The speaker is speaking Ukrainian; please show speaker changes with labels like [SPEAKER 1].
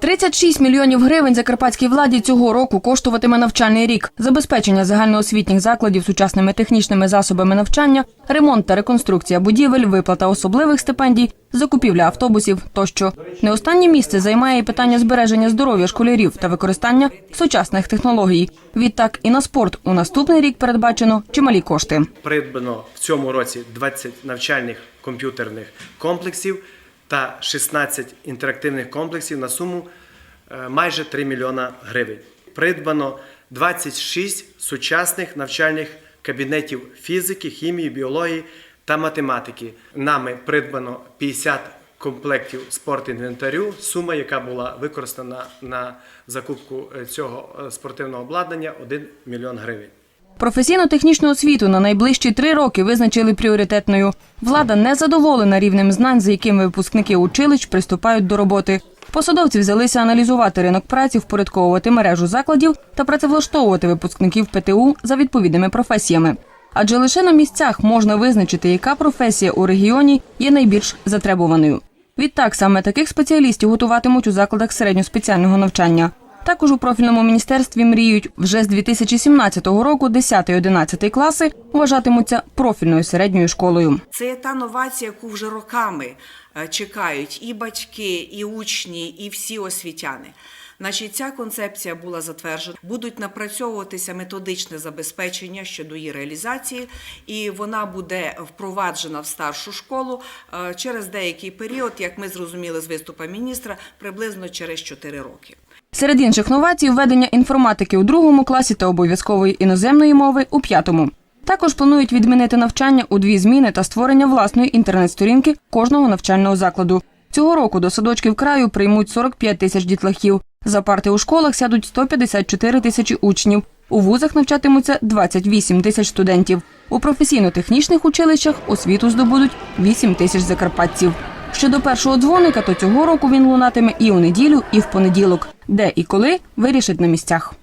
[SPEAKER 1] 36 мільйонів гривень закарпатській владі цього року коштуватиме навчальний рік. Забезпечення загальноосвітніх закладів сучасними технічними засобами навчання, ремонт та реконструкція будівель, виплата особливих стипендій, закупівля автобусів тощо. Не останнє місце займає і питання збереження здоров'я школярів та використання сучасних технологій. Відтак і на спорт у наступний рік передбачено чималі кошти.
[SPEAKER 2] Придбано в цьому році 20 навчальних комп'ютерних комплексів та 16 інтерактивних комплексів на суму е, майже 3 мільйона гривень. Придбано 26 сучасних навчальних кабінетів фізики, хімії, біології та математики. Нами придбано 50 комплектів спортінвентарю, сума, яка була використана на закупку е, цього е, спортивного обладнання 1 мільйон гривень.
[SPEAKER 1] Професійно-технічну освіту на найближчі три роки визначили пріоритетною. Влада не задоволена рівнем знань, за якими випускники училищ приступають до роботи. Посадовці взялися аналізувати ринок праці, впорядковувати мережу закладів та працевлаштовувати випускників ПТУ за відповідними професіями. Адже лише на місцях можна визначити, яка професія у регіоні є найбільш затребуваною. Відтак саме таких спеціалістів готуватимуть у закладах середньоспеціального навчання. Також у профільному міністерстві мріють вже з 2017 року 10-11 класи вважатимуться профільною середньою школою.
[SPEAKER 3] Це та новація, яку вже роками е, чекають і батьки, і учні, і всі освітяни. Значить, ця концепція була затверджена. Будуть напрацьовуватися методичне забезпечення щодо її реалізації, і вона буде впроваджена в старшу школу е, через деякий період, як ми зрозуміли з виступу міністра, приблизно через 4 роки.
[SPEAKER 1] Серед інших новацій введення інформатики у другому класі та обов'язкової іноземної мови у п'ятому. Також планують відмінити навчання у дві зміни та створення власної інтернет-сторінки кожного навчального закладу. Цього року до садочків краю приймуть 45 тисяч дітлахів. За парти у школах сядуть 154 тисячі учнів. У вузах навчатимуться 28 тисяч студентів. У професійно-технічних училищах освіту здобудуть 8 тисяч закарпатців. Щодо першого дзвоника, то цього року він лунатиме і у неділю, і в понеділок. Де і коли вирішить на місцях.